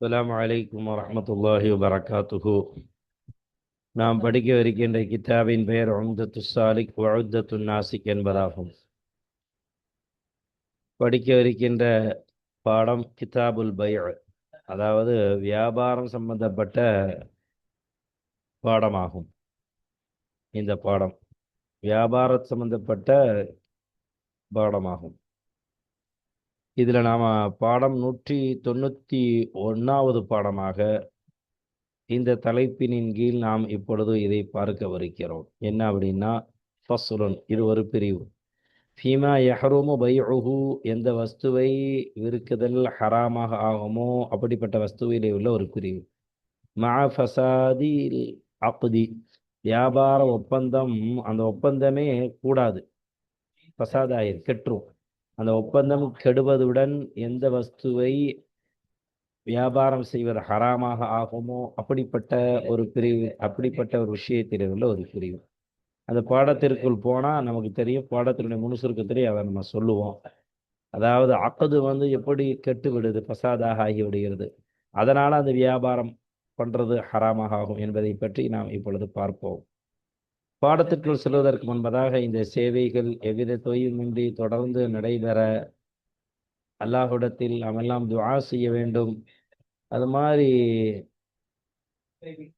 அஸ்லாம் வலைக்கம் வரமத்துல்லாஹி வபரகாத்துஹு. நாம் படிக்கவிருக்கின்ற இருக்கின்ற பெயர் உம்தத்து சாலிக் வழுத்தத்து நாசிக் என்பதாகும். படிக்கவிருக்கின்ற பாடம் கிதாபுல் பைஅ அதாவது வியாபாரம் சம்பந்தப்பட்ட பாடமாகும். இந்த பாடம் வியாபார சம்பந்தப்பட்ட பாடமாகும். இதில் நாம் பாடம் நூற்றி தொண்ணூற்றி ஒன்றாவது பாடமாக இந்த தலைப்பினின் கீழ் நாம் இப்பொழுது இதை பார்க்கவிருக்கிறோம் என்ன அப்படின்னா ஃபஸ்லுன் இது ஒரு பிரிவு. ஃபீமா யஹ்ருமு பைஉஹு எந்த வஸ்துவை விற்குதல் ஹராமாக ஆகுமோ அப்படிப்பட்ட வஸ்துவிலே உள்ள ஒரு பிரிவு. மா ஃபசாதி அப்தி வியாபார ஒப்பந்தம் அந்த ஒப்பந்தமே கூடாது. ஃபசாதாயிரு கெட்டுரும். அந்த ஒப்பந்தம் கெடுவதுடன் எந்த வஸ்துவை வியாபாரம் செய்வது ஹராமாக ஆகுமோ? அப்படிப்பட்ட ஒரு பிரிவு அப்படிப்பட்ட ஒரு விஷயத்தில் ஒரு பிரிவு. அந்த பாடத்திற்குள் போனால் நமக்கு தெரியும் பாடத்தினுடைய முனுசுருக்கத்திலே அதை நம்ம சொல்லுவோம். அதாவது அக்கது வந்து எப்படி கெட்டு விடுது பசாதாக ஆகிவிடுகிறது அதனால் அந்த வியாபாரம் பண்ணுறது ஹராமாக ஆகும் என்பதை பற்றி நாம் இப்பொழுது பார்ப்போம். பாடத்திற்குள் செல்வதற்கு முன்பதாக இந்த சேவைகள் எவ்வித தொய்வுமின்றி தொடர்ந்து நடைபெற அல்லாஹுடத்தில் அவெல்லாம் துவா செய்ய வேண்டும். அது மாதிரி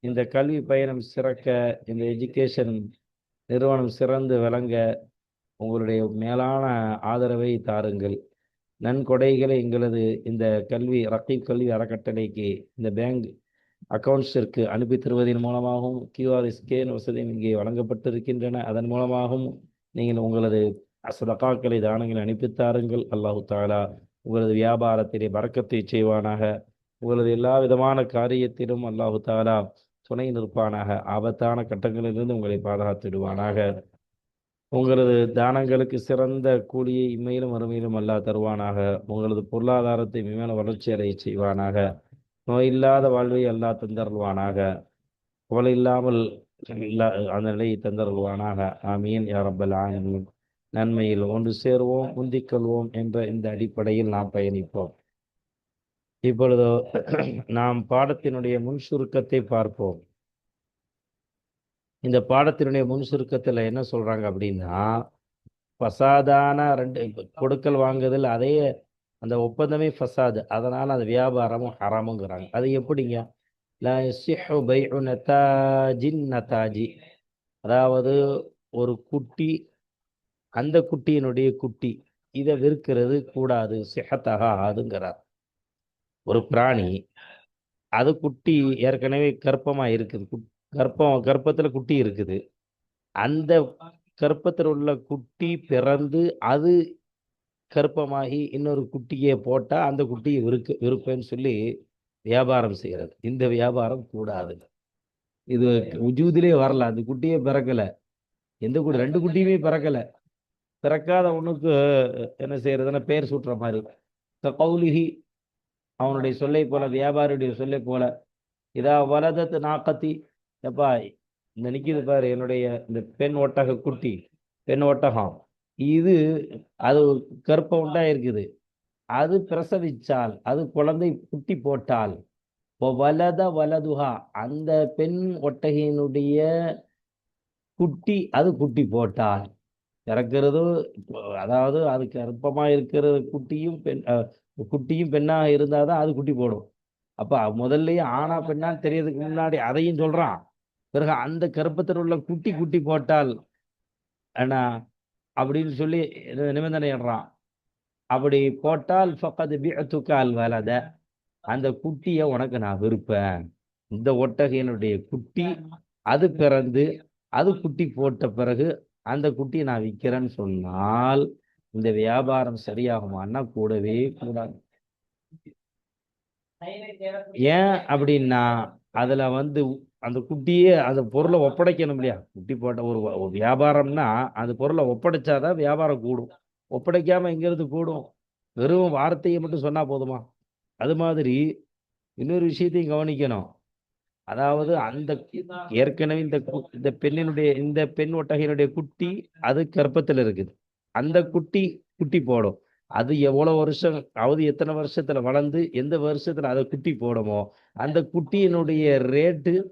இந்த கல்வி பயணம் சிறக்க இந்த எஜுகேஷன் நிறுவனம் சிறந்து விளங்க உங்களுடைய மேலான ஆதரவை தாருங்கள். நன்கொடைகளை எங்களது இந்த கல்வி ரக்கீப் கல்வி அறக்கட்டளைக்கு இந்த பேங்க் அக்கவுண்ட்ஸிற்கு அனுப்பி தருவதன் மூலமாகவும் கியூஆர் ஸ்கேன் வசதியும் இங்கே வழங்கப்பட்டிருக்கின்றன. அதன் மூலமாகவும் நீங்கள் உங்களது சதகாக்களை தானங்களை அனுப்பித்தாருங்கள் அல்லாஹு தாலா உங்களது வியாபாரத்திலே பறக்கத்தை செய்வானாக. உங்களது எல்லா விதமான காரியத்திலும் அல்லாஹு தாலா துணை நிற்பானாக. ஆபத்தான கட்டங்களிலிருந்து உங்களை பாதுகாத்துடுவானாக. உங்களது தானங்களுக்கு சிறந்த கூலியை இம்மையிலும் அருமையிலும் அல்லா தருவானாக. உங்களது பொருளாதாரத்தை மேல வளர்ச்சி அடைய செய்வானாக. நோய் இல்லாத வாழ்வை அல்லாஹ் தந்தருள்வானாக. கவலை இல்லாமல் அந்த நிலையை தந்தருள்வானாக. ஆமீன். யாரப்பல் ரப்பல் நன்மையில் ஒன்று சேருவோம் முந்திக்கொள்வோம் என்ற இந்த அடிப்படையில் நாம் பயணிப்போம். இப்பொழுது நாம் பாடத்தினுடைய முன் சுருக்கத்தை பார்ப்போம். இந்த பாடத்தினுடைய முன் சுருக்கத்தில் என்ன சொல்றாங்க அப்படின்னா பசாதான ரெண்டு கொடுக்கல் வாங்குதல் அதே அந்த ஒப்பந்தமே ஃபசாது. அதனால் அந்த வியாபாரமும் ஹராமுங்கிறாங்க. அது எப்படிங்க? நத்தாஜி அதாவது ஒரு குட்டி அந்த குட்டியினுடைய குட்டி இதை விற்கிறது கூடாது சிஹத்தாக ஆகுதுங்கிறார் ஒரு பிராணி அது குட்டி ஏற்கனவே கர்ப்பமாக இருக்குது. கர்ப்பம் கர்ப்பத்தில் குட்டி இருக்குது. அந்த கர்ப்பத்தில் உள்ள குட்டி பிறந்து அது கருப்பமாகி இன்னொரு குட்டியை போட்டால் அந்த குட்டியை விருக்கு விருப்பேன்னு சொல்லி வியாபாரம் செய்கிறது இந்த வியாபாரம் கூடாது. இது உஜூதிலே வரல. அந்த குட்டியே பிறக்கலை. எந்த குட்டி? ரெண்டு குட்டியுமே பிறக்கலை. பிறக்காத ஒன்றுக்கு என்ன செய்யறதுன்னா பேர் சுட்டுற மாதிரி. கௌலிஹி அவனுடைய சொல்லை போல வியாபாரியுடைய சொல்லை போல இதா வலதத்து நாக்கத்தி. எப்பா இந்த நிற்கிது பாரு என்னுடைய இந்த பெண் ஒட்டக குட்டி பெண் ஒட்டகம். இது அது கற்பம் உண்டாயிருக்குது அது பிரசவிச்சால் அது குழந்தை குட்டி போட்டால் வலத வலதுகா அந்த பெண் ஒட்டகையினுடைய குட்டி அது குட்டி போட்டால் இறக்கிறது அதாவது அது கர்ப்பமாக இருக்கிற குட்டியும் பெண் குட்டியும் பெண்ணாக இருந்தால் தான் அது குட்டி போடும். அப்போ முதல்லயே ஆனா பெண்ணான்னு தெரியறதுக்கு முன்னாடி அதையும் சொல்கிறான் பிறகு அந்த கருப்பத்தில் உள்ள குட்டி குட்டி போட்டால் ஆனால் அப்படின்னு சொல்லி நிபந்தனை இடுறான். அப்படி போட்டால் பக்கத்து பிஅத்துக்கால் வலத அந்த குட்டியை உனக்கு நான் விருப்பேன். இந்த ஒட்டகையினுடைய குட்டி அது பிறந்து அது குட்டி போட்ட பிறகு அந்த குட்டியை நான் விற்கிறேன்னு சொன்னால் இந்த வியாபாரம் சரியாகுமான்னா கூடவே கூடாது. ஏன் அப்படின்னா அதில் வந்து அந்த குட்டியே அந்த பொருளை ஒப்படைக்கணும் இல்லையா? குட்டி போட்ட ஒரு வியாபாரம்னா அந்த பொருளை ஒப்படைச்சாதான் வியாபாரம் கூடும். ஒப்படைக்காம எங்கிறது கூடும்? வெறும் வார்த்தையை மட்டும் சொன்னால் போதுமா? அது மாதிரி இன்னொரு விஷயத்தையும் கவனிக்கணும். அதாவது அந்த ஏற்கனவே இந்த இந்த பெண்ணினுடைய இந்த பெண் ஒட்டகையினுடைய குட்டி அது கர்ப்பத்தில் இருக்குது. அந்த குட்டி குட்டி போடும். அது எவ்வளவு வருஷம் அவது எத்தனை வருஷத்துல வளர்ந்து எந்த வருஷத்துல அதை குட்டி போடுமோ அந்த குட்டியினுடைய ரேட்டு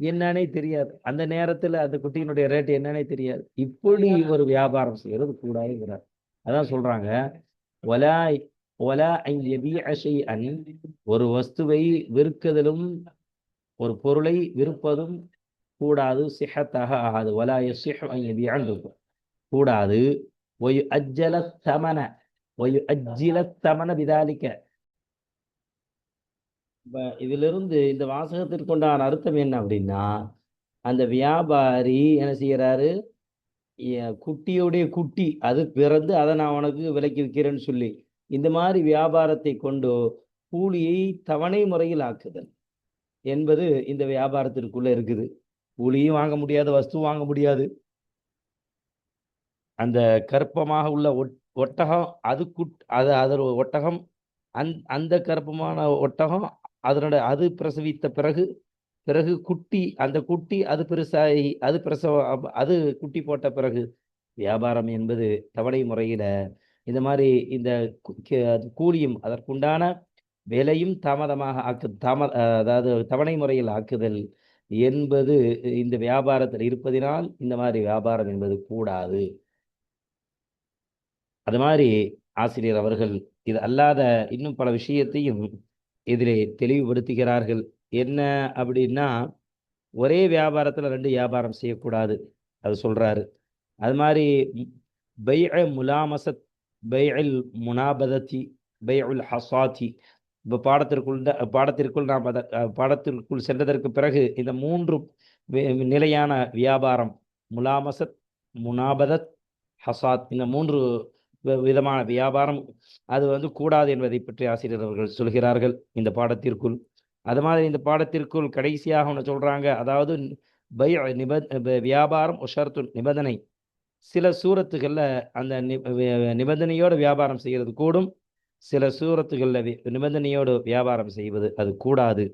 என்னன்னே தெரியாது. அந்த நேரத்துல அந்த குட்டியினுடைய ரேட் என்னன்னே தெரியாது. இப்படி ஒரு வியாபாரம் செய்யறது கூடாதுங்கிறார். அதான் சொல்றாங்க ஒலா ஒலா அன் ஒரு வஸ்துவை விற்கதிலும் ஒரு பொருளை விற்பதும் கூடாது சிஹத்தாக ஆகாது. ஒலா யசிஹ் கூடாது. ஒயு அஜ்ஜல தமன ஒயு அஜ்ஜில தமன விதாலிக்க இதிலிருந்து இந்த வாசகத்திற்கு உண்டான அர்த்தம் என்ன அப்படின்னா அந்த வியாபாரி என்ன செய்யறாரு குட்டியுடைய குட்டி அது பிறந்து அதை நான் உனக்கு விலைக்கு விற்கிறேன்னு சொல்லி இந்த மாதிரி வியாபாரத்தை கொண்டு கூலியை தவணை முறையில் ஆக்குதல் என்பது இந்த வியாபாரத்திற்குள்ள இருக்குது. கூலியும் வாங்க முடியாது வஸ்து வாங்க முடியாது. அந்த கற்பமாக உள்ள ஒட்டகம் அது குட் அது அதர் ஒட்டகம் அந் அந்த கற்பமான ஒட்டகம் அதனுடைய அது பிரசவித்த பிறகு பிறகு குட்டி அந்த குட்டி அது பெருசாகி அது பிரசவ அது குட்டி போட்ட பிறகு வியாபாரம் என்பது தவணை முறையில் இந்த மாதிரி இந்த கூலியும் அதற்குண்டான விலையும் தாமதமாக ஆக்கு தாம அதாவது தவணை முறையில் ஆக்குதல் என்பது இந்த வியாபாரத்தில் இருப்பதினால் இந்த மாதிரி வியாபாரம் என்பது கூடாது. அது மாதிரி ஆசிரியர் அவர்கள் இது அல்லாத இன்னும் பல விஷயத்தையும் இதிலே தெளிவுபடுத்துகிறார்கள். என்ன அப்படின்னா ஒரே வியாபாரத்தில் ரெண்டு வியாபாரம் செய்யக்கூடாது அது சொல்கிறாரு அது மாதிரி பை முலாமசத் பை அல் முனாபதத்தி பைஅல் ஹசாத்தி. இப்போ பாடத்திற்குள் பாடத்திற்குள் நாம் அதை பாடத்திற்குள் சென்றதற்கு பிறகு இந்த மூன்று நிலையான வியாபாரம் முலாமசத் முனாபதத் ஹசாத் இந்த மூன்று விதமான வியாபாரம் அது வந்து கூடாது என்பதை பற்றி ஆசிரியர் அவர்கள் சொல்கிறார்கள் இந்த பாடத்திற்குள். அது மாதிரி இந்த பாடத்திற்குள் கடைசியாக ஒன்று சொல்கிறாங்க அதாவது பை நிப வியாபாரம் ஒஷர்த்து நிபந்தனை. சில சூரத்துகளில் அந்த நிபந்தனையோடு வியாபாரம் செய்கிறது கூடும். சில சூரத்துகளில் நிபந்தனையோடு வியாபாரம் செய்வது அது கூடாது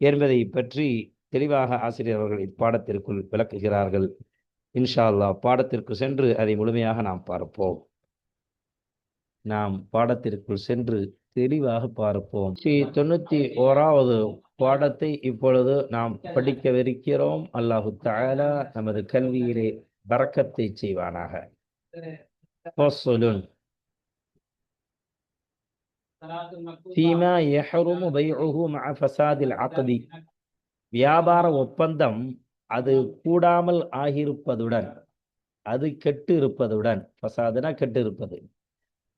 என்பதை பற்றி தெளிவாக ஆசிரியர் அவர்கள் இப்பாடத்திற்குள் விளக்குகிறார்கள். இன்ஷா அல்லா பாடத்திற்கு சென்று அதை முழுமையாக நாம் பார்ப்போம். நாம் பாடத்திற்குள் சென்று தெளிவாக பார்ப்போம். ஸ்ரீ தொண்ணூத்தி ஓராவது பாடத்தை இப்பொழுது நாம் படிக்கவிருக்கிறோம். அல்லாஹு தாலா நமது கல்வியிலே பறக்கத்தை செய்வானாக. வியாபார ஒப்பந்தம் அது கூடாமல் ஆகியிருப்பதுடன் அது கெட்டு இருப்பதுடன் பசாதுனா கெட்டு இருப்பது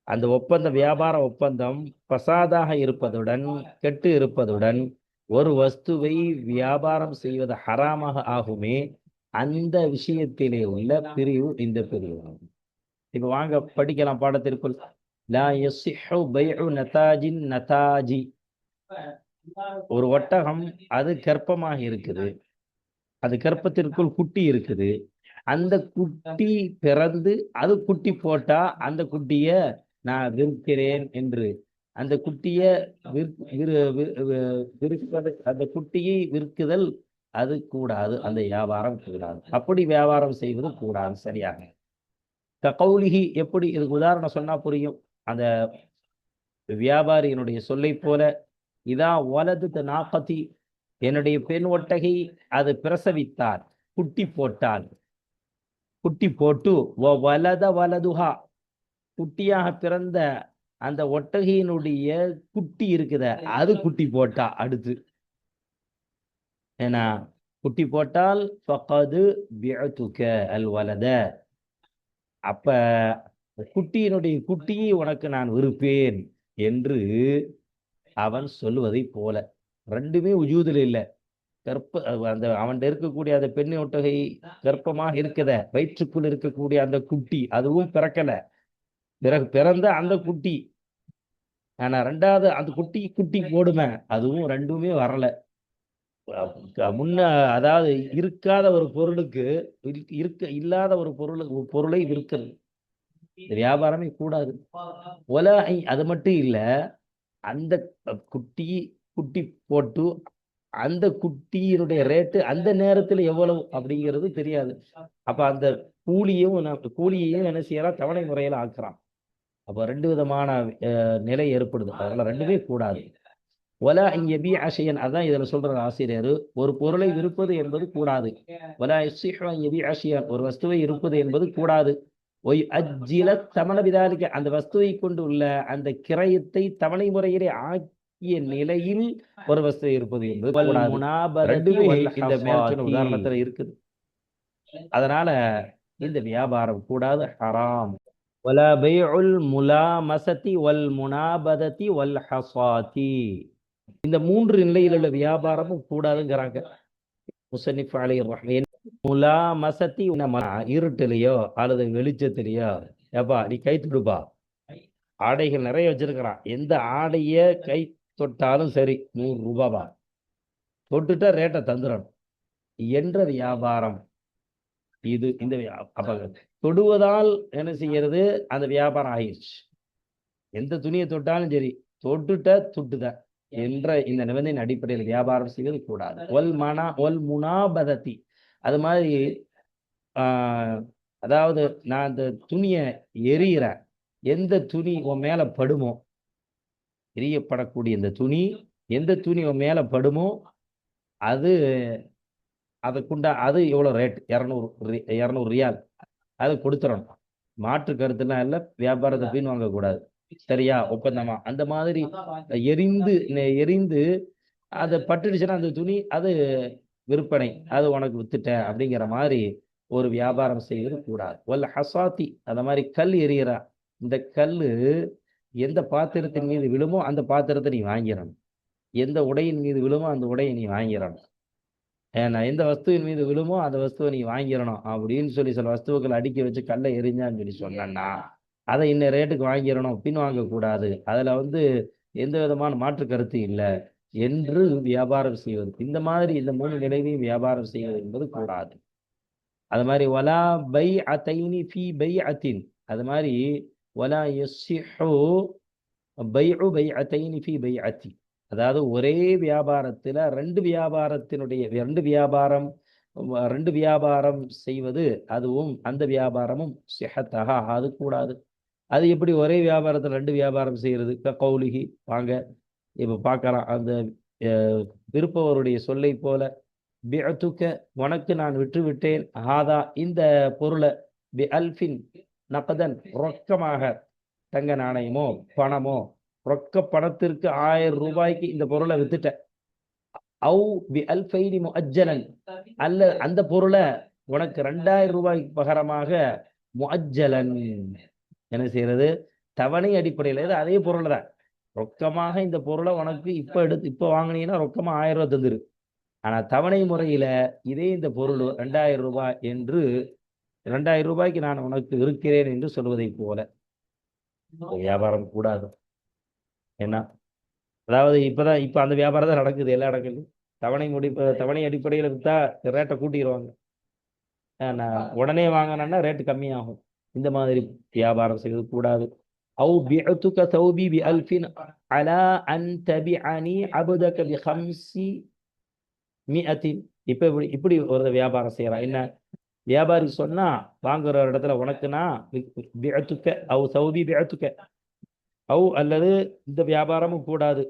அந்த ஒப்பந்த வியாபார ஒப்பந்தம் பசாதாக இருப்பதுடன் கெட்டு இருப்பதுடன் ஒரு வஸ்துவை வியாபாரம் செய்வது ஹராமாக ஆகுமே அந்த விஷயத்திலே உள்ள பிரிவு இந்த பிரிவு. இப்ப வாங்க படிக்கலாம் பாடத்திற்குள். நதாஜி. ஒரு ஒட்டகம் அது கர்ப்பமாக இருக்குது. அது கர்ப்பத்திற்குள் குட்டி இருக்குது. அந்த குட்டி பிறந்து அது குட்டி போட்டா அந்த குட்டிய நான் விற்கிறேன் என்று. அந்த குட்டிய விற்பது அந்த குட்டியை விற்குதல் அது கூடாது. அந்த வியாபாரம் கூடாது. அப்படி வியாபாரம் செய்வது கூடாது. சரியாக. கௌலிகி எப்படி இதுக்கு உதாரணம் சொன்னா புரியும். அந்த வியாபாரியினுடைய சொல்லை போல இதா வலது நாப்பத்தி என்னுடைய பெண் ஒட்டகை அது பிரசவித்தார். குட்டி போட்டால் குட்டி போட்டு வலத வலதுஹா குட்டியாக பிறந்த அந்த ஒட்டகையினுடைய குட்டி இருக்குத அது குட்டி போட்டா அடுத்து. ஏன்னா குட்டி போட்டால் ஃபகது பிஅதுக அல் வலத. அப்ப குட்டியினுடைய குட்டியை உனக்கு நான் விருப்பேன் என்று அவன் சொல்லுவதை போல. ரெண்டுமே உஜூதில் இல்லை. கற்ப அந்த அவன்கிட்ட இருக்கக்கூடிய அந்த பெண்ணை ஒட்டகை கர்ப்பமாக இருக்குத வயிற்றுக்குள் இருக்கக்கூடிய அந்த குட்டி அதுவும் பிறக்கல. பிறகு பிறந்த அந்த குட்டி. ஆனா ரெண்டாவது அந்த குட்டி குட்டி போடுமே அதுவும் ரெண்டுமே வரல. முன்ன அதாவது இருக்காத ஒரு பொருளுக்கு இருக்க இல்லாத ஒரு பொருளுக்கு பொருளை விற்கிறது வியாபாரமே கூடாது. ஒல அது மட்டும் இல்ல அந்த குட்டி குட்டி போட்டு அந்த குட்டியினுடைய ரேட்டு அந்த நேரத்துல எவ்வளவு அப்படிங்கிறது தெரியாது. அப்ப அந்த கூலியும் கூலியையும் என்ன செய்யறான் தவணை முறையில ஆக்குறான். அப்ப ரெண்டு விதமான நிலை ஏற்படுது. அதனால ரெண்டுமே கூடாது. ஒலா இயபி அஷையன் அதான் இதுல சொல்ற ஆசிரியர். ஒரு பொருளை விற்பது என்பது கூடாது. ஒலா எபி அஷியன் ஒரு வஸ்துவை இருப்பது என்பது கூடாது. ஒய் அஜ்ஜில தமன விதாலிக்க அந்த வஸ்துவை கொண்டு உள்ள அந்த கிரயத்தை தவணை முறையிலே ஆக்கிய நிலையில் ஒரு வஸ்துவை இருப்பது என்பது இந்த உதாரணத்துல இருக்குது. அதனால இந்த வியாபாரம் கூடாது ஹராம். வலா பையுல் முலா மசதி வல் முனாபததி வல் ஹசாதி. இந்த மூன்று நிலையில் உள்ள வியாபாரமும் கூடாதுங்கிறாங்க. முசனிஃப் அலி ரஹ்மீன் முலா மசதி இருட்டுலையோ அல்லது வெளிச்சத்திலையோ ஏப்பா நீ கை தொடுப்பா. ஆடைகள் நிறைய வச்சிருக்கிறான். எந்த ஆடைய கை தொட்டாலும் சரி நூறு ரூபாவா? தொட்டுட்டா ரேட்டை தந்துடணும் என்ற வியாபாரம். இது இந்த அப்ப தொடுவதால் என்ன செய்யறது அந்த வியாபாரம் ஆயிடுச்சு. எந்த துணியை தொட்டாலும் சரி தொட்டுட்ட துட்டுத என்ற இந்த நிபந்தனை அடிப்படையில் வியாபாரம் செய்வது கூடாது. ஒல் மனா ஒல் முனாபதத்தி. அது மாதிரி அதாவது நான் அந்த துணியை எரியிறேன் எந்த துணி உன் மேல படுமோ எரியப்படக்கூடிய இந்த துணி எந்த துணி உன் மேல படுமோ அது அதுக்குண்டா அது எவ்வளோ ரேட் இரநூறு இரநூறு ரியால். அது கொடுத்துடணும் மாற்று கருத்துலாம் இல்லை. வியாபாரத்தை பின் வாங்கக்கூடாது. சரியா? ஒப்பந்தமா? அந்த மாதிரி எரிந்து எரிந்து அதை பட்டுடுச்சுன்னா அந்த துணி அது விற்பனை. அது உனக்கு வித்துட்டேன் அப்படிங்கிற மாதிரி ஒரு வியாபாரம் செய்வது கூடாது. ஒல்ல ஹசாத்தி அந்த மாதிரி கல் எரியறா இந்த கல்லு எந்த பாத்திரத்தின் மீது விழுமோ அந்த பாத்திரத்தை நீ வாங்கிடணும். எந்த உடையின் மீது விழுமோ அந்த உடையை நீ வாங்கிடணும். ஏன்னா எந்த வஸ்துவின் மீது விழுமோ அந்த வஸ்துவை நீ வாங்கிடணும் அப்படின்னு சொல்லி சில வஸ்துக்களை அடுக்கி வச்சு கல்லை எரிஞ்சான்னு சொல்லி சொன்னேன்னா அதை இன்ன ரேட்டுக்கு வாங்கிடணும் பின் வாங்கக்கூடாது அதில் வந்து எந்த விதமான மாற்று கருத்து இல்லை. என்று வியாபாரம் செய்வது. இந்த மாதிரி இந்த மூணு நிலையையும் வியாபாரம் செய்வது என்பது கூடாது. அது மாதிரி வலா பை அத்தைனி ஃபி பை அத்தின் அது மாதிரி வலா யஸ்ஸிஹு பைஉ பை அத்தைனி ஃபி பை அத்தி அதாவது ஒரே வியாபாரத்தில் ரெண்டு வியாபாரத்தினுடைய ரெண்டு வியாபாரம் ரெண்டு வியாபாரம் செய்வது அதுவும் அந்த வியாபாரமும் சிஹத்தாக ஆகாது கூடாது. அது எப்படி ஒரே வியாபாரத்தில் ரெண்டு வியாபாரம் செய்கிறது க கௌலிகி வாங்க. இப்போ பார்க்கலாம். அந்த விருப்பவருடைய சொல்லை போல பிஅத்துக்க உனக்கு நான் விட்டுவிட்டேன் விட்டேன் இந்த பொருளை பி அல்ஃபின் நகதன் ரொக்கமாக தங்க நாணயமோ பணமோ ரொக்க பணத்திற்கு ஆயிரம் ரூபாய்க்கு இந்த பொருளை வித்துட்டேன். அவு பி அல்ஃபைனி முஅஜ்ஜலன். அல்ல அந்த பொருளை உனக்கு ரெண்டாயிரம் ரூபாய்க்கு பகரமாக முஅஜ்ஜலன். என்ன செய்யறது? தவணை அடிப்படையில். இது அதே பொருள் தான். ரொக்கமாக இந்த பொருளை உனக்கு இப்போ எடுத்து இப்போ வாங்கினீங்கன்னா ரொக்கமாக ஆயிரம் ரூபாய் தந்துரு. ஆனா தவணை முறையில இதே இந்த பொருள் ரெண்டாயிரம் ரூபாய் என்று ரெண்டாயிரம் ரூபாய்க்கு நான் உனக்கு இருக்கிறேன் என்று சொல்வதை போல. வியாபாரம் கூடாது. என்ன அதாவது இப்பதான் இப்ப அந்த வியாபாரம் தான் நடக்குது எல்லா இடங்களும் தவணை முடிப்பு தவணை அடிப்படையில் வித்தா ரேட்டை கூட்டிடுவாங்க நான் உடனே வாங்கினேன்னா ரேட்டு கம்மியாகும். இந்த மாதிரி வியாபாரம் செய்வது கூடாது. தௌபி பி அல்ஃபின் அலா அன் தபிஅனி அபுதக பி ஹம்சி மிஅத்தின். இப்ப இப்படி இப்படி ஒரு வியாபாரம் செய்யறான் என்ன? வியாபாரி சொன்னா வாங்குற இடத்துல உனக்குனா பிஅத்துக்க அவு சௌபி பிஅத்துக்க. அவு அல்லது இந்த வியாபாரமும் கூடாது.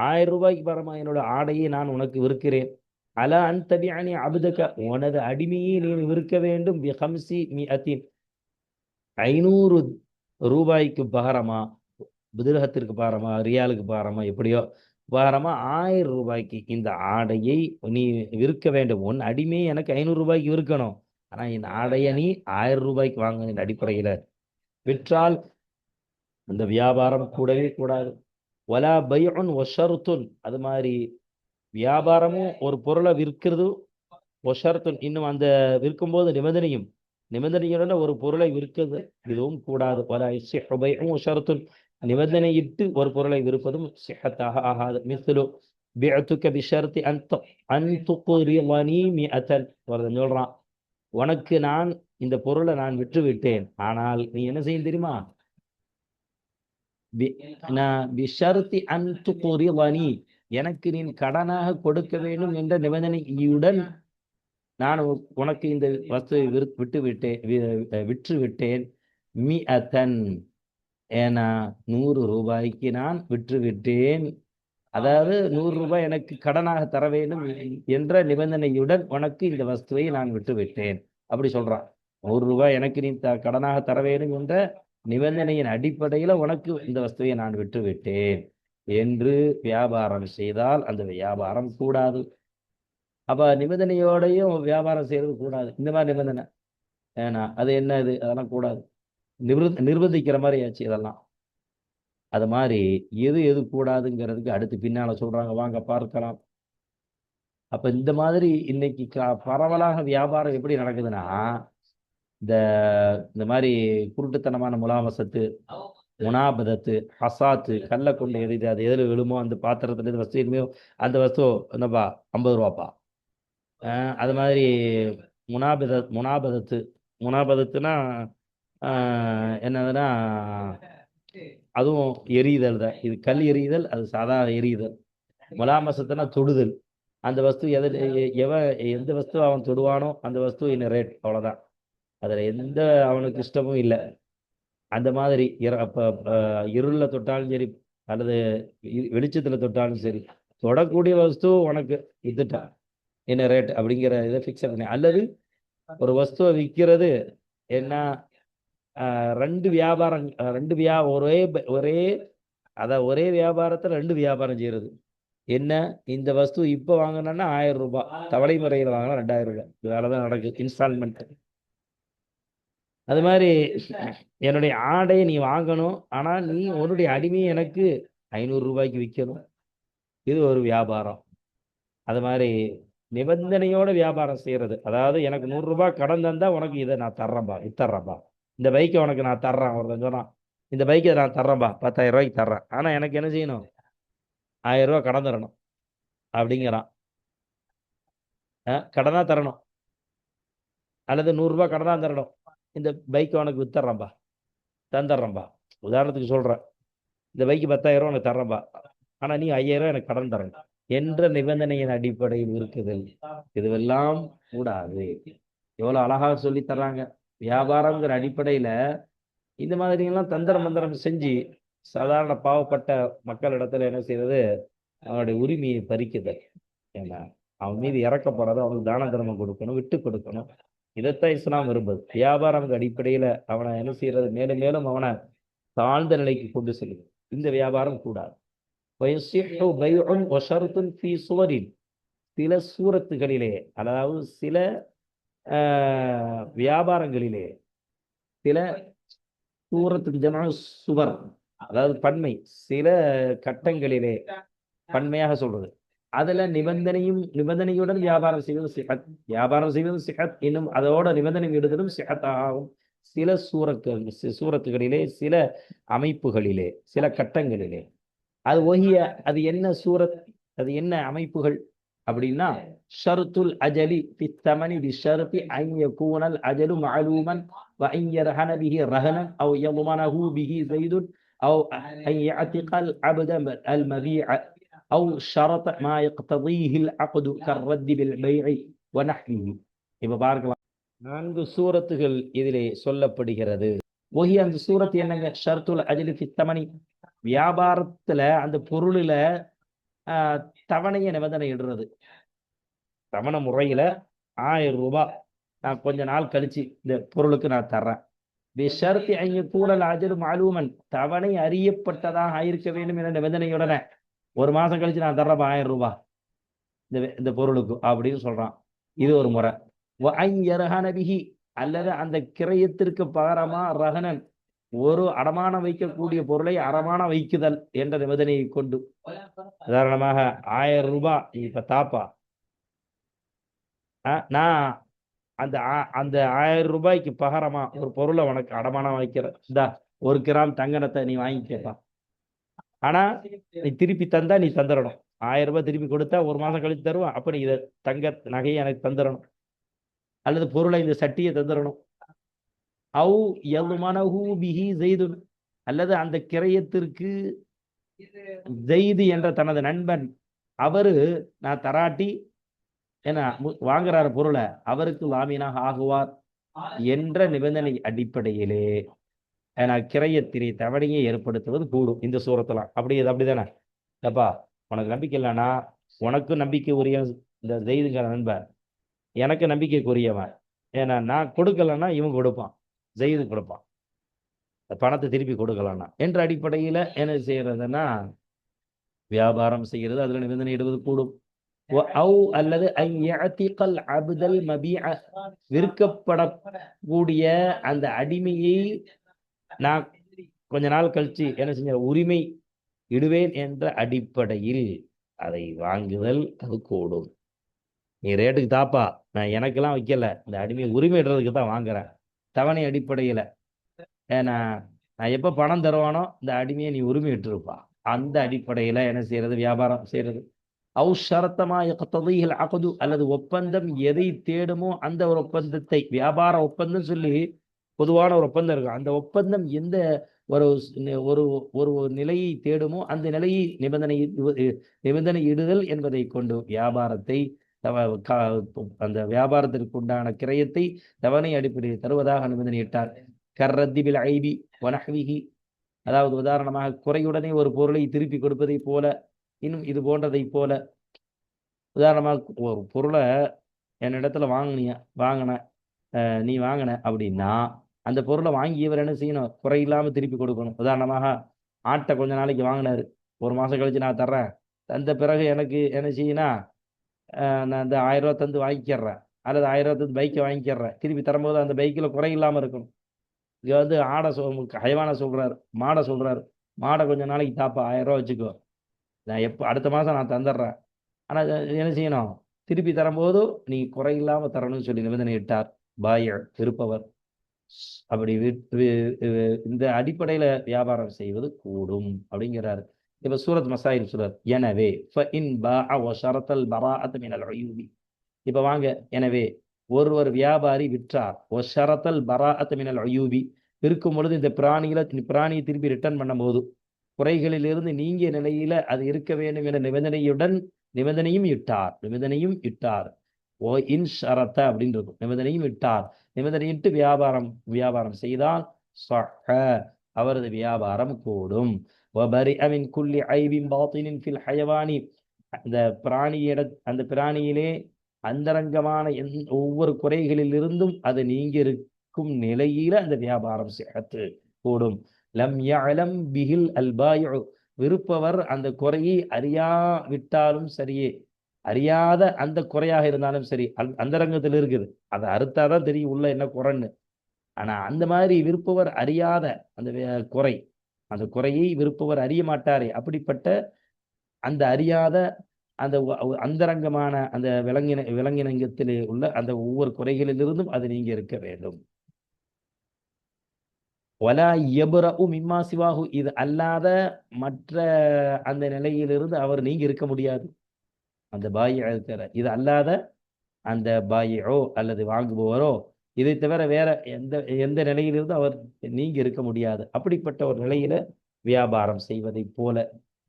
ஆயிரம் ரூபாய்க்கு பரமா என்னோட ஆடையை நான் உனக்கு விற்கிறேன். அலா அன்தபிஅனி அபுதக உனது அடிமையை நீ விற்க வேண்டும். ஹம்சி மி அத்தின் ஐநூறு ரூபாய்க்கு பாரமா? புதிரகத்திற்கு பாரமா? ரியாலுக்கு பாரமா? எப்படியோ? பாரமா? ஆயிரம் ரூபாய்க்கு இந்த ஆடையை நீ விற்க வேண்டும். உன் அடிமையை எனக்கு ஐநூறு ரூபாய்க்கு விற்கணும். ஆனா இந்த ஆடையை நீ ஆயிரம் ரூபாய்க்கு வாங்கின அடிப்படையில விற்றால் அந்த வியாபாரம் கூடவே கூடாது. வலா பையன் ஒஷருத்துன் அது மாதிரி வியாபாரமும் ஒரு பொருளை விற்கிறது ஒஷருத்துன் இன்னும் அந்த விற்கும்போது நிபந்தனையும் நிபந்தனையுடன் ஒரு பொருளை விற்கிறது இதுவும் கூடாது. வலா இஸ்ஸிஹு ஒஷருத்துன் நிபந்தனையிட்டு ஒரு பொருளை விற்பதும் சிஹத்தாக ஆகாது. மிஸ்லு பிஅத்துக்க பிஷர்த்தி அன் து- அன் மிஅத்தன் ஒருத்தன் சொல்றான் உனக்கு நான் இந்த பொருளை நான் விற்று விட்டேன் ஆனால் நீ என்ன செய்ய தெரியுமா? நான் பிஷர்த்தி அன் துக்ரிலனி எனக்கு நீ கடனாக கொடுக்க வேண்டும் என்ற நிபந்தனையுடன் நான் உனக்கு இந்த வஸ்துவை விரு- விட்டு விட்டேன் வி- விற்று விட்டேன் மி அத்தன் ஏன்னா நூறு ரூபாய்க்கு நான் விற்று விட்டேன் அதாவது நூறு ரூபாய் எனக்கு கடனாக தர வேண்டும் என்ற நிபந்தனையுடன் உனக்கு இந்த வஸ்துவை நான் விட்டு விட்டேன் அப்படி சொல்றான். நூறு ரூபாய் எனக்கு நீ த கடனாக தர வேண்டும் என்ற நிபந்தனையின் அடிப்படையில் உனக்கு இந்த வஸ்துவை நான் விட்டு விட்டேன் என்று வியாபாரம் செய்தால் அந்த வியாபாரம் கூடாது. அப்ப நிபந்தனையோடையும் வியாபாரம் செய்யறது கூடாது. இந்த மாதிரி நிபந்தனை. ஏன்னா அது என்ன இது? அதெல்லாம் கூடாது. நிபு நிர்பந்திக்கிற மாதிரி ஆச்சு இதெல்லாம். அது மாதிரி எது எது கூடாதுங்கிறதுக்கு அடுத்து பின்னால சொல்றாங்க. வாங்க பார்க்கலாம். அப்ப இந்த மாதிரி இன்னைக்கு பரவலாக வியாபாரம் எப்படி நடக்குதுன்னா இந்த இந்த மாதிரி குருட்டுத்தனமான முலாமசத்து முனாபதத்து ஹசாத்து கல்லை கொண்டு எரிது அது எதில் விழுமோ அந்த பாத்திரத்துல வஸ்து இனிமையோ அந்த வஸ்து என்னப்பா ஐம்பது ரூபாப்பா. அது மாதிரி முனாபத முனாபதத்து முனாபதத்துனா என்னதுன்னா அதுவும் எரியுதல் தான். இது கல் எரியுதல் அது சாதாரண எரியுதல் முலாமசத்துனா தொடுதல். அந்த வஸ்து எதில் எவன் எந்த வஸ்து அவன் தொடுவானோ அந்த வஸ்து இன்னும் ரேட் அவ்வளோதான் அதில் எந்த அவனுக்கு இஷ்டமும் இல்லை. அந்த மாதிரி இர அப்போ இருளில் தொட்டாலும் சரி அல்லது வெளிச்சத்துல தொட்டாலும் சரி தொடக்கூடிய வஸ்து உனக்கு இதுட்டா என்ன ரேட் அப்படிங்கிற இதை ஃபிக்ஸ் பண்ணி. அல்லது ஒரு வஸ்துவை விற்கிறது என்ன? ஆஹ் ரெண்டு வியாபாரம் ரெண்டு வியா ஒரே ஒரே அதான் ஒரே வியாபாரத்தில் ரெண்டு வியாபாரம் செய்யறது. என்ன? இந்த வஸ்து இப்போ வாங்கினோன்னா ஆயிரம் ரூபாய். தவளை முறையில் வாங்கினா ரெண்டாயிரம் ரூபாய். வேலை தான் நடக்குது. இன்ஸ்டால்மெண்ட் அது மாதிரி என்னுடைய ஆடையை நீ வாங்கணும். ஆனால் நீ உன்னுடைய அடிமையை எனக்கு ஐநூறு ரூபாய்க்கு விற்கணும். இது ஒரு வியாபாரம். அது மாதிரி நிபந்தனையோட வியாபாரம் செய்யறது. அதாவது எனக்கு நூறுரூபா கடன் தந்தால் உனக்கு இதை நான் தர்றேன்பா இத்தர்றேன்பா. இந்த பைக்கை உனக்கு நான் தர்றேன் ஒருத்தன் சொன்னான். இந்த பைக்கை நான் தர்றேன்பா பத்தாயிரம் ரூபாய்க்கு தர்றேன். ஆனால் எனக்கு என்ன செய்யணும்? ஆயிரம் ரூபா கடன் தரணும். அப்படிங்கிறான். கடனாக தரணும். அல்லது நூறுரூபா கடனாக தரணும். இந்த பைக்கை உனக்கு வித்துறேன்பா தந்துடுறேன்பா உதாரணத்துக்கு சொல்கிறேன் இந்த பைக்கு பத்தாயிரம் ரூபா உனக்கு தர்றேன்பா. ஆனால் நீ ஐயாயிரம் எனக்கு கடன் தரேன். என்ற நிபந்தனையின் அடிப்படையில் இருக்குது. இதுவெல்லாம் கூடாது. எவ்வளோ அழகாக சொல்லி தர்றாங்க. வியாபாரங்கிற அடிப்படையில் இந்த மாதிரியெல்லாம் தந்திர மந்திரம் செஞ்சு சாதாரண பாவப்பட்ட மக்களிடத்துல என்ன செய்யறது அவனுடைய உரிமையை பறிக்குது. ஏன்னா அவன் மீது இறக்கப்படுறது அவனுக்கு தான தர்மம் கொடுக்கணும் விட்டு கொடுக்கணும். இதைத்தான் இஸ்லாம் விரும்புது. வியாபாரம் அடிப்படையில அவனை என்ன செய்யறது? மேலும் மேலும் அவனை தாழ்ந்த நிலைக்கு கொண்டு செல்லுது. இந்த வியாபாரம் கூடாது. சில சூரத்துகளிலே அதாவது சில ஆஹ், வியாபாரங்களிலே சில சூரத்துக்கு ஜமா சுவர் அதாவது பன்மை சில கட்டங்களிலே பன்மையாக சொல்றது. அதுல நிபந்தனையும் நிபந்தனையுடன் வியாபாரம் செய்வது சிஹத். வியாபாரம் செய்வது சிஹத் இன்னும் அதோட நிபந்தனை விடுதலும் சிஹத் ஆகும் சில சூரத்து சூரத்துகளிலே சில அமைப்புகளிலே சில கட்டங்களிலே. அது ஒகிய அது என்ன சூரத் அது என்ன அமைப்புகள் அப்படின்னா ஷருத்துல் அஜலி பித்தமணி பிஷருத்தி ஐய கூனல் அஜலு மாலூமன் ஐய ரஹன பிஹி ரஹனன் அவ் யமுமனஹூ பிஹி ஜெய்துன் அவ் அல் மகிய அவ் ஷரத மா யக்ததீஹி அல் அக்து கர்ரத் பில் பைஇ வ நஹ்விஹி இப்ப பார்க்கலாம் நான்கு சூரத்துகள் இதிலே சொல்லப்படுகிறது. ஒஹி அந்த சூரத் என்னங்க? ஷர்துல் அஜலி பித்தமனி வியாபாரத்துல அந்த பொருளில ஆஹ், தவணைய நிபந்தனை இடுறது. தவணை முறையில ஆயிரம் ரூபாய் நான் கொஞ்ச நாள் கழிச்சு இந்த பொருளுக்கு நான் தர்றேன். பிஷர்த்தி ஐய கூடல் அஜரு மாலூமன். தவணை அறியப்பட்டதாக இருக்க வேண்டும் என்ற நிபந்தனையுடனே ஒரு மாசம் கழிச்சு நான் தர்றப்ப ஆயிரம் ரூபாய். இந்த இந்த பொருளுக்கு அப்படின்னு சொல்றான். இது ஒரு முறை. வ அல்லது அந்த கிரயத்திற்கு பகரமா ரஹனன் ஒரு அடமானம் வைக்கக்கூடிய பொருளை அடமானம் வைக்குதல் என்ற நிபந்தனையை கொண்டு. உதாரணமாக ஆயிரம் ரூபாய் நீ இப்ப தாப்பா. நான் அந்த ஆ- அந்த ஆயிரம் ரூபாய்க்கு பகரமா ஒரு பொருளை உனக்கு அடமானம் வைக்கிறேன். இந்தா ஒரு கிராம் தங்கனத்தை நீ வாங்கிக்கப்பா. ஆனா நீ திருப்பி தந்தா நீ தந்துடணும் ஆயிரம் ரூபாய் திருப்பி கொடுத்தா ஒரு மாசம் கழித்து தருவான். அப்ப நீ இதை தங்க நகையை எனக்கு தந்துடணும் அல்லது பொருளை இந்த சட்டியை தந்துடணும் அவு யதுமனஹு பிஹி ஜெய்துன். அல்லது அந்த கிரயத்திற்கு ஜெய்து என்ற தனது நண்பன் அவரு நான் தராட்டி ஏன்னா மு- வாங்குறாரு பொருளை அவருக்கு லாமீனாக ஆகுவார் என்ற நிபந்தனை அடிப்படையிலே. கிரையத்திரி தவணையை ஏற்படுத்துவது கூடும். இந்த சூரத்தெல்லாம் அப்படி இது அப்படிதானே? ஏப்பா உனக்கு நம்பிக்கை இல்லைன்னா உனக்கு நம்பிக்கை உரிய இந்த ஜெயிதுங்கிற நண்பன் எனக்கு நம்பிக்கைக்குரியவன். ஏன்னா நான் கொடுக்கலன்னா இவன் கொடுப்பான். ஜெயிது கொடுப்பான். பணத்தை திருப்பி கொடுக்கலன்னா. என்ற அடிப்படையில் என்ன செய்யறதுன்னா வியாபாரம் செய்கிறது அதில் நிபந்தனை இடுவது கூடும். வ- அல்லது விற்கப்படக்கூடிய அந்த அடிமையை நான் கொஞ்ச நாள் கழிச்சு என்ன செஞ்ச உரிமை இடுவேன் என்ற அடிப்படையில் அதை வாங்குதல் அது கூடும். நீ ரேட்டுக்கு தாப்பா. நான் எனக்கெல்லாம் வைக்கல. இந்த அடிமையை உரிமை இடுறதுக்கு தான் வாங்குறேன். தவணை அடிப்படையில். ஏன்னா நான் எப்போ பணம் தருவானோ இந்த அடிமையை நீ உரிமை இட்டுருப்பா. அந்த அடிப்படையில் என்ன செய்யறது? வியாபாரம் செய்யறது. அக்து அல்லது ஒப்பந்தம் எதை தேடுமோ அந்த ஒரு ஒப்பந்தத்தை வியாபார ஒப்பந்தம் சொல்லி பொதுவான ஒரு ஒப்பந்தம் இருக்கும். அந்த ஒப்பந்தம் எந்த ஒரு ஒரு ஒரு நிலையை தேடுமோ அந்த நிலையை நிபந்தனை நிபந்தனை இடுதல் என்பதை கொண்டு வியாபாரத்தை அந்த வியாபாரத்திற்கு உண்டான கிரயத்தை தவணை அடிப்படையில் தருவதாக நிபந்தனையிட்டார். கர்ரத்திபில் ஐபி வனஹ்விஹி. அதாவது உதாரணமாக குறையுடனே ஒரு பொருளை திருப்பி கொடுப்பதைப் போல இன்னும் இது போன்றதைப் போல. உதாரணமாக ஒரு பொருளை என்னிடத்துல வாங்கினிய வாங்கின நீ வாங்கின அப்படின்னா அந்த பொருளை வாங்கியவர் என்ன செய்யணும்? குறையில்லாம திருப்பி கொடுக்கணும். உதாரணமாக ஆட்டை கொஞ்ச நாளைக்கு வாங்கினாரு. ஒரு மாசம் கழிச்சு நான் தர்றேன். தந்த பிறகு எனக்கு என்ன செய்யினா நான் இந்த ஆயிரம் ரூபா தந்து வாங்கிக்கிறேன். அல்லது ஆயிரம் ரூபா தந்து பைக்கை வாங்கிக்கிறேன். திருப்பி தரும்போது அந்த பைக்கில் குறை இல்லாமல் இருக்கணும். இங்க வந்து ஆடை சொ ஹைவானை சொல்றாரு மாடை சொல்றாரு. மாடை கொஞ்ச நாளைக்கு தாப்பா ஆயிரம் ரூபா வச்சுக்கோ. நான் எப்போ அடுத்த மாதம் நான் தந்துடுறேன். ஆனால் என்ன செய்யணும்? திருப்பி தரும்போது நீ குறையில்லாம தரணும்னு சொல்லி நிபந்தனை இட்டார். பாயர் திருப்பவர். அப்படி இந்த அடிப்படையில வியாபாரம் செய்வது கூடும் அப்படிங்கிறாரு. இப்ப சூரத் மசாயில் சூரத் எனவே இப்ப வாங்க எனவே ஒருவர் வியாபாரி விற்றார் ஓ ஷரத்தல் பரா அத்தமினல் அயூபி இருக்கும் பொழுது இந்த பிராணியில பிராணியை திரும்பி ரிட்டர்ன் பண்ணும் பண்ணும்போது குறைகளிலிருந்து நீங்கிய நிலையில அது இருக்க வேண்டும் என நிபந்தனையுடன் நிபந்தனையும் இட்டார் நிபந்தனையும் இட்டார். ஓ இன் ஷரத்த அப்படின்னு இருக்கும் நிபந்தனையும் விட்டார் நிபந்தனையிட்டு வியாபாரம் வியாபாரம் செய்தால் அவரது வியாபாரம் கூடும். அவின் குள்ளி ஐவின் பாத்தினின் ஃபில் ஹயவானி. அந்த பிராணியிட அந்த பிராணியிலே அந்தரங்கமான ஒவ்வொரு குறைகளிலிருந்தும் அது நீங்கிருக்கும் நிலையில அந்த வியாபாரம் சிகத்து கூடும். லம் யலம் பிகில் அல்பாயு விருப்பவர் அந்த குறையை அறியா விட்டாலும் சரியே. அறியாத அந்த குறையாக இருந்தாலும் சரி அந் அந்தரங்கத்தில் இருக்குது. அதை அறுத்தாதான் தெரியும் உள்ள என்ன குறைன்னு. ஆனா அந்த மாதிரி விருப்பவர் அறியாத அந்த குறை. அந்த குறையை விருப்பவர் அறிய மாட்டாரே. அப்படிப்பட்ட அந்த அறியாத அந்த அந்தரங்கமான அந்த விலங்கின விலங்கினங்கத்திலே உள்ள அந்த ஒவ்வொரு குறைகளிலிருந்தும் அது நீங்க இருக்க வேண்டும். வலா எபுரவு மிம்மா சிவாகு இது அல்லாத மற்ற அந்த நிலையிலிருந்து அவர் நீங்க இருக்க முடியாது. அந்த பாயி இருக்கிற இது அல்லாத அந்த பாயோ அல்லது வாங்குபவரோ இதை தவிர வேற எந்த எந்த நிலையிலிருந்து அவர் நீங்கி இருக்க முடியாது. அப்படிப்பட்ட ஒரு நிலையில வியாபாரம் செய்வதை போல.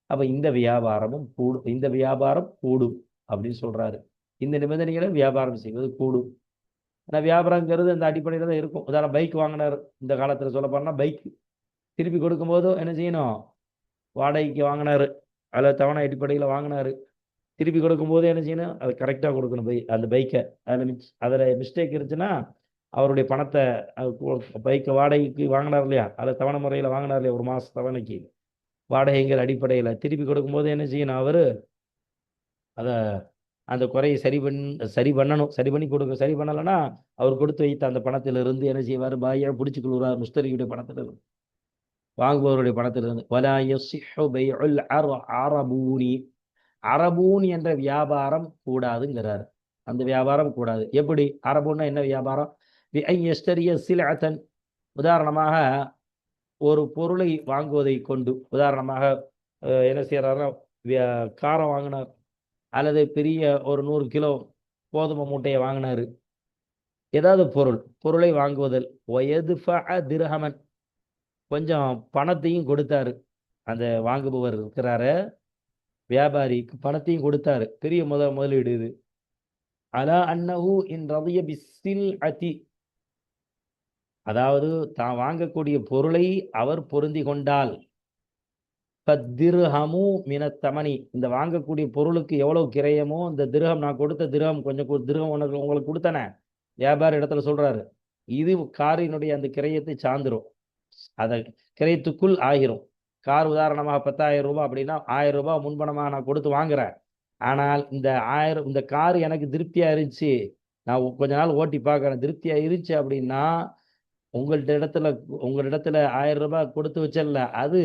அப்ப இந்த வியாபாரமும் கூடும் இந்த வியாபாரம் கூடும் அப்படின்னு சொல்றாரு. இந்த நிபந்தனைகளை வியாபாரம் செய்வது கூடும் ஆனால் வியாபாரங்கிறது அந்த அடிப்படையில் தான் இருக்கும். உதாரணம் பைக் வாங்கினார். இந்த காலத்தில் சொல்ல போனா பைக் திருப்பி கொடுக்கும்போதும் என்ன செய்யணும்? வாடகைக்கு வாங்கினார். அதில் தவணை அடிப்படையில் வாங்கினாரு. திருப்பி கொடுக்கும்போது என்ன செய்யணும்? அது கரெக்டாக கொடுக்கணும். பை அந்த பைக்கை அதில் மிஸ் அதில் மிஸ்டேக் இருந்துச்சுன்னா அவருடைய பணத்தை பைக்கை வாடகைக்கு வாங்கினார் இல்லையா? அதை தவணை முறையில் வாங்கினார் இல்லையா? ஒரு மாதம் தவணைக்கு. வாடகைங்கிற அடிப்படையில். திருப்பி கொடுக்கும்போது என்ன செய்யணும் அவர்? அதை அந்த குறையை சரி பண் சரி பண்ணணும். சரி பண்ணி கொடுக்க சரி பண்ணலைன்னா அவர் கொடுத்து வைத்த அந்த பணத்திலிருந்து என்ன செய்வார்? பாயாக பிடிச்சி கொள்வார். முஸ்தரியுடைய பணத்திலிருந்து. வாங்குபவருடைய பணத்திலிருந்து. வலா யசிஹு பைஉல் அரபூனி அரபூன் என்ற வியாபாரம் கூடாதுங்கிறார். அந்த வியாபாரம் கூடாது. எப்படி? அரபுன்னா என்ன வியாபாரம்? பி ஐ உதாரணமாக ஒரு பொருளை வாங்குவதை கொண்டு உதாரணமாக என்ன செய்யறாருன்னா வியா- காரம் வாங்கினார். அல்லது பெரிய ஒரு நூறு கிலோ கோதுமை மூட்டையை வாங்கினார். ஏதாவது பொருள் பொருளை வாங்குவதில் வயது திருஹமன். கொஞ்சம் பணத்தையும் கொடுத்தாரு. அந்த வாங்குபவர் இருக்கிறாரு. வியாபாரிக்கு பணத்தையும் கொடுத்தாரு. பெரிய முத முதலீடு இது. அலா அன்னஹு இன் ரவிய பிஸ்ஸில் அதி. அதாவது தான் வாங்கக்கூடிய பொருளை அவர் பொருந்தி கொண்டால். திர்ஹமு மினத்தமணி இந்த வாங்கக்கூடிய பொருளுக்கு எவ்வளவு கிரயமோ இந்த திருகம் நான் கொடுத்த திருகம் கொஞ்சம் திருகம் உனக்கு உங்களுக்கு கொடுத்தன. வியாபார இடத்துல சொல்றாரு. இது காரினுடைய அந்த கிரயத்தை சார்ந்துரும். அதை கிரயத்துக்குள் ஆகிரும். கார் உதாரணமாக பத்தாயிரம் ரூபாய் அப்படின்னா ஆயிரம் ரூபாய் முன்பணமாக நான் கொடுத்து வாங்குறேன். ஆனால் இந்த ஆயிரம் இந்த கார் எனக்கு திருப்தியாக இருந்துச்சு நான் கொஞ்ச நாள் ஓட்டி பார்க்குறேன். திருப்தியாக இருந்துச்சு அப்படின்னா உங்கள்ட்ட இடத்துல உங்களிடத்துல ஆயிரம் ரூபாய் கொடுத்து வச்சல அது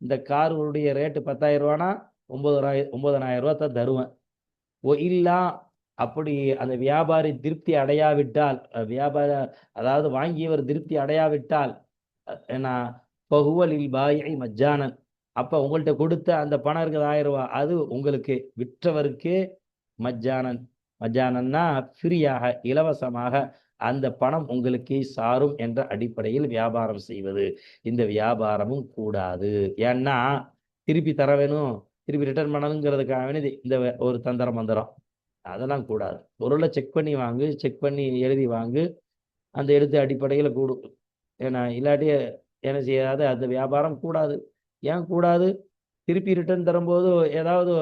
இந்த காருடைய ரேட்டு பத்தாயிரம் ரூபானா ஒன்பதாயிரம் ஒன்பதனாயிரம் ரூபா தான் தருவேன். ஓ இல்லா அப்படி அந்த வியாபாரி திருப்தி அடையாவிட்டால் வியாபார அதாவது வாங்கியவர் திருப்தி அடையாவிட்டால் நான் பகுவலில் பாயை மஜ்ஜானன் அப்போ உங்கள்ட்ட கொடுத்த அந்த பணம் இருக்குது ஆயிரம் ரூபா அது உங்களுக்கு விற்றவருக்கே மஜ்ஜானன். மஜ்ஜானன்னா ஃப்ரீயாக இலவசமாக அந்த பணம் உங்களுக்கு சாரும் என்ற அடிப்படையில் வியாபாரம் செய்வது. இந்த வியாபாரமும் கூடாது. ஏன்னா திருப்பி தர வேணும். திருப்பி ரிட்டர்ன் பண்ணணுங்கிறதுக்காக வேண்டியது இந்த ஒரு தந்திரம் மந்திரம். அதெல்லாம் கூடாது. பொருளை செக் பண்ணி வாங்கு செக் பண்ணி எழுதி வாங்கு. அந்த எழுத்து அடிப்படையில் கூடும். ஏன்னா இல்லாட்டி என்ன செய்யாது? அந்த வியாபாரம் கூடாது. ஏன் கூடாது? திருப்பி ரிட்டர்ன் தரும்போது ஏதாவது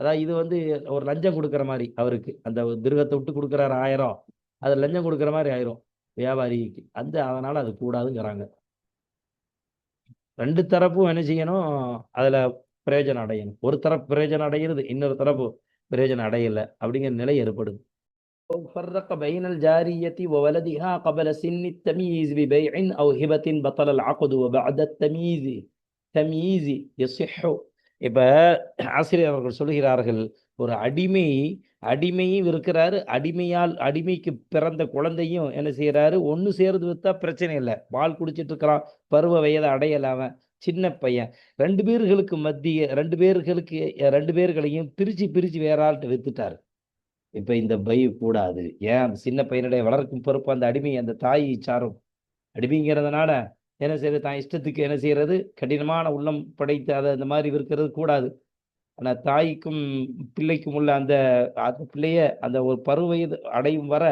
அதாவது இது வந்து ஒரு லஞ்சம் கொடுக்குற மாதிரி அவருக்கு. அந்த திருகத்தை விட்டு கொடுக்குறாரு ஆயிரம். அது லஞ்சம் கொடுக்குற மாதிரி ஆயிரும் வியாபாரிக்கு. அந்த அதனால அது கூடாதுங்கிறாங்க. ரெண்டு தரப்பும் என்ன செய்யணும்? அதுல பிரயோஜனம் அடையணும். ஒரு தரப்பு பிரயோஜனம் அடைகிறது இன்னொரு தரப்பு பிரயோஜனம் அடையலை அப்படிங்கிற நிலை ஏற்படுது. فرق بين الجارية وولدها قبل سن التمييز ببيع أو هبة بطل العقد وبعد التمييز تمييز يصح இப்ப ஆசிரியர் அவர்கள் சொல்கிறார்கள் ஒரு அடிமை அடிமையும் இருக்கிறாரு அடிமையால் அடிமைக்கு பிறந்த குழந்தையும் என்ன செய்யறாரு ஒண்ணு சேர்ந்து வித்தா பிரச்சனை இல்லை பால் குடிச்சிட்டு இருக்கிறான் பருவ வயதை அடையல அவன் சின்ன பையன் ரெண்டு பேர்களுக்கு மத்திய ரெண்டு பேர்களுக்கு ரெண்டு பேர்களையும் பிரிச்சு பிரிச்சு வேற ஆள்கிட்ட வித்துட்டாரு இப்ப இந்த பை கூடாது. ஏன்? அந்த சின்ன பையனுடைய வளர்க்கும் பொறுப்பு அந்த அடிமை அந்த தாய் சாரும். அடிமைங்கிறதுனால என்ன செய்யறது? தான் இஷ்டத்துக்கு என்ன செய்யறது? கடினமான உள்ளம் படைத்து அதை அந்த மாதிரி இருக்கிறது கூடாது. ஆனால் தாய்க்கும் பிள்ளைக்கும் உள்ள அந்த அந்த பிள்ளைய அந்த ஒரு பருவ வயது அடையும் வர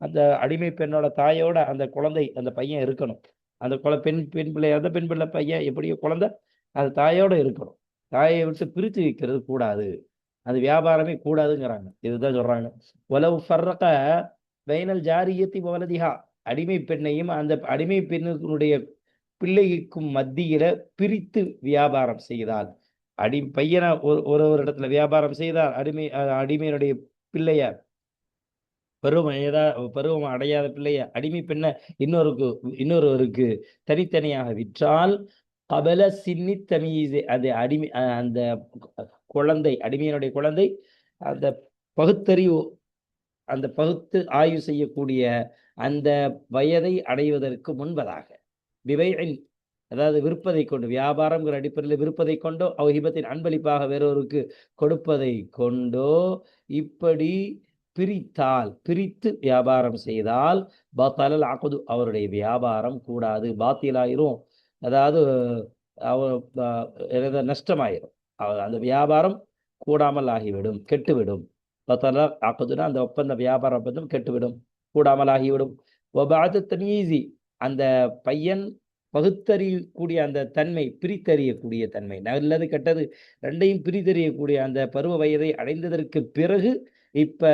அந்த அடிமை பெண்ணோட தாயோட அந்த குழந்தை அந்த பையன் இருக்கணும். அந்த குழ பெண் பெண் பிள்ளை அந்த பெண் பிள்ளை பையன் எப்படியோ குழந்தை அந்த தாயோட இருக்கணும். தாயை விட்டு பிரித்து வைக்கிறது கூடாது. அது வியாபாரமே கூடாதுங்கிறாங்க. இதுதான் சொல்றாங்க. உலவு ஃபர்ரக வைனல் ஜாரியத்தி வலதிகா அடிமை பெண்ணையும் அந்த அடிமை பெண்ணினுடைய பிள்ளைக்கும் மத்தியில பிரித்து வியாபாரம் செய்தால் அடி பையனை ஒரு ஒரு ஒரு இடத்துல வியாபாரம் செய்தால் அடிமை அடிமையினுடைய பிள்ளைய. பருவம் ஏதா பருவம் அடையாத பிள்ளைய. அடிமை பெண்ணை இன்னொருக்கு இன்னொருவருக்கு தனித்தனியாக விற்றால் கபல சின்னி தமீஸ் அது அடிமை அந்த குழந்தை அடிமையினுடைய குழந்தை அந்த பகுத்தறிவு அந்த பகுத்து ஆய்வு செய்யக்கூடிய அந்த வயதை அடைவதற்கு முன்பதாக விவையின் அதாவது விற்பதை கொண்டு வியாபாரங்கிற அடிப்படையில் விற்பதை கொண்டோ அவஹிபத்தின் அன்பளிப்பாக வேறொருக்கு கொடுப்பதை கொண்டோ இப்படி பிரித்தால் பிரித்து வியாபாரம் செய்தால் பாத்தாலல் ஆக்குது அவருடைய வியாபாரம் கூடாது பாத்தியலாயிரும் அதாவது அவர் நஷ்டமாயிரும். அந்த வியாபாரம் கூடாமல் ஆகிவிடும் கெட்டுவிடும். பத்தனா ஆக்குதுன்னா அந்த ஒப்பந்த வியாபார ஒப்பந்தம் கெட்டுவிடும் கூடாமல் ஆகிவிடும். ஒபாது தமீசி அந்த பையன் பகுத்தறியக்கூடிய அந்த தன்மை பிரித்தறியக்கூடிய தன்மை. நல்லது கெட்டது ரெண்டையும் பிரித்தறியக்கூடிய அந்த பருவ வயதை அடைந்ததற்கு பிறகு இப்போ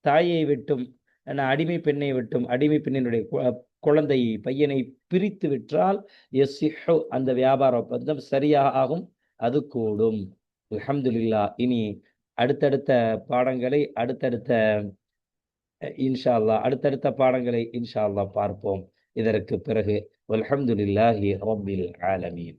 தாயை விட்டும் அடிமை பெண்ணை விட்டும் அடிமை பெண்ணினுடைய கு- குழந்தையை பையனை பிரித்து விற்றால் எஸ் அந்த வியாபார ஒப்பந்தம் சரியாக ஆகும். அது கூடும். அல்ஹம்துலில்லா இனி அடுத்தடுத்த பாடங்களை அடுத்தடுத்த இன்ஷா அல்லாஹ் அடுத்தடுத்த பாடங்களை இன்ஷா அல்லா பார்ப்போம். இதற்கு பிறகு அல்ஹம்துலில்லாஹி ரப்பில் ஆலமீன்.